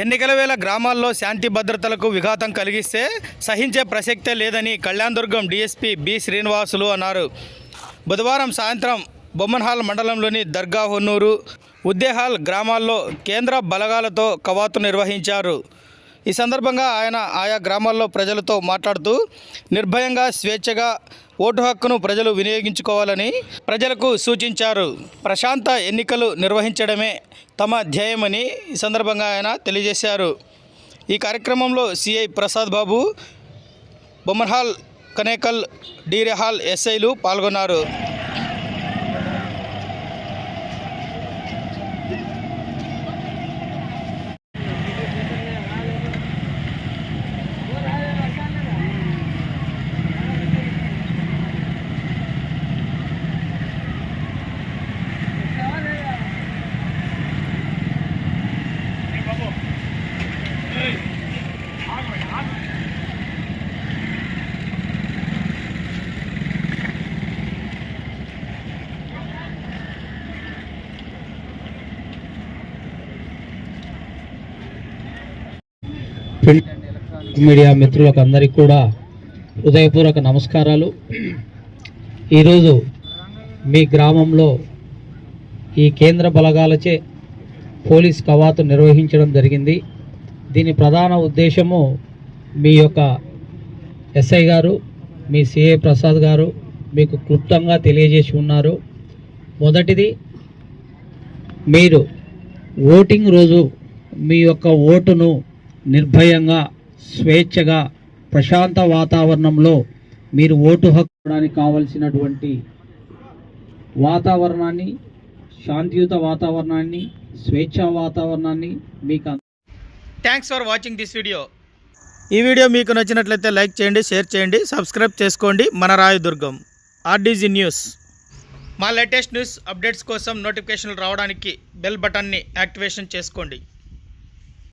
ఎన్నికల వేళ గ్రామాల్లో శాంతి భద్రతలకు విఘాతం కలిగిస్తే సహించే ప్రసక్తే లేదని కళ్యాణదుర్గం డీఎస్పీ బి శ్రీనివాసులు అన్నారు. బుధవారం సాయంత్రం బొమ్మన్హాల్ మండలంలోని దర్గా హొన్నూరు ఉద్దేహాల్ గ్రామాల్లో కేంద్ర బలగాలతో కవాతు నిర్వహించారు. ఈ సందర్భంగా ఆయన ఆయా గ్రామాల్లో ప్రజలతో మాట్లాడుతూ నిర్భయంగా స్వేచ్ఛగా ఓటు హక్కును ప్రజలు వినియోగించుకోవాలని ప్రజలకు సూచించారు. ప్రశాంత ఎన్నికలు నిర్వహించడమే తమ ధ్యేయమని ఈ సందర్భంగా ఆయన తెలియజేశారు. ఈ కార్యక్రమంలో సిఐ ప్రసాద్ బాబు బొమ్మర్హాల్ కనేకల్ డీరెహాల్ ఎస్ఐలు పాల్గొన్నారు. ప్రింట్ మీడియా మిత్రులకు అందరికీ కూడా హృదయపూర్వక నమస్కారాలు. ఈరోజు మీ గ్రామంలో ఈ కేంద్ర బలగాలచే పోలీస్ కవాతు నిర్వహించడం జరిగింది. దీని ప్రధాన ఉద్దేశము మీ యొక్క ఎస్ఐ గారు మీ సిఏ ప్రసాద్ గారు మీకు క్లుప్తంగా తెలియజేసి ఉన్నారు. మొదటిది మీరు ఓటింగ్ రోజు మీ యొక్క ఓటును నిర్భయంగా స్వేచ్ఛగా ప్రశాంత వాతావరణంలో మీరు ఓటు హక్కుడానికి కావలసినటువంటి వాతావరణాన్ని శాంతియుత వాతావరణాన్ని స్వేచ్ఛా వాతావరణాన్ని మీకు thanks for watching this video ఈ వీడియో మీకు నచ్చినట్లయితే లైక్ చేయండి షేర్ చేయండి సబ్స్క్రైబ్ చేసుకోండి. మన రాయదుర్గం ఆర్డీజీ న్యూస్. మా లేటెస్ట్ న్యూస్ అప్డేట్స్ కోసం నోటిఫికేషన్లు రావడానికి బెల్ బటన్ని యాక్టివేషన్ చేసుకోండి.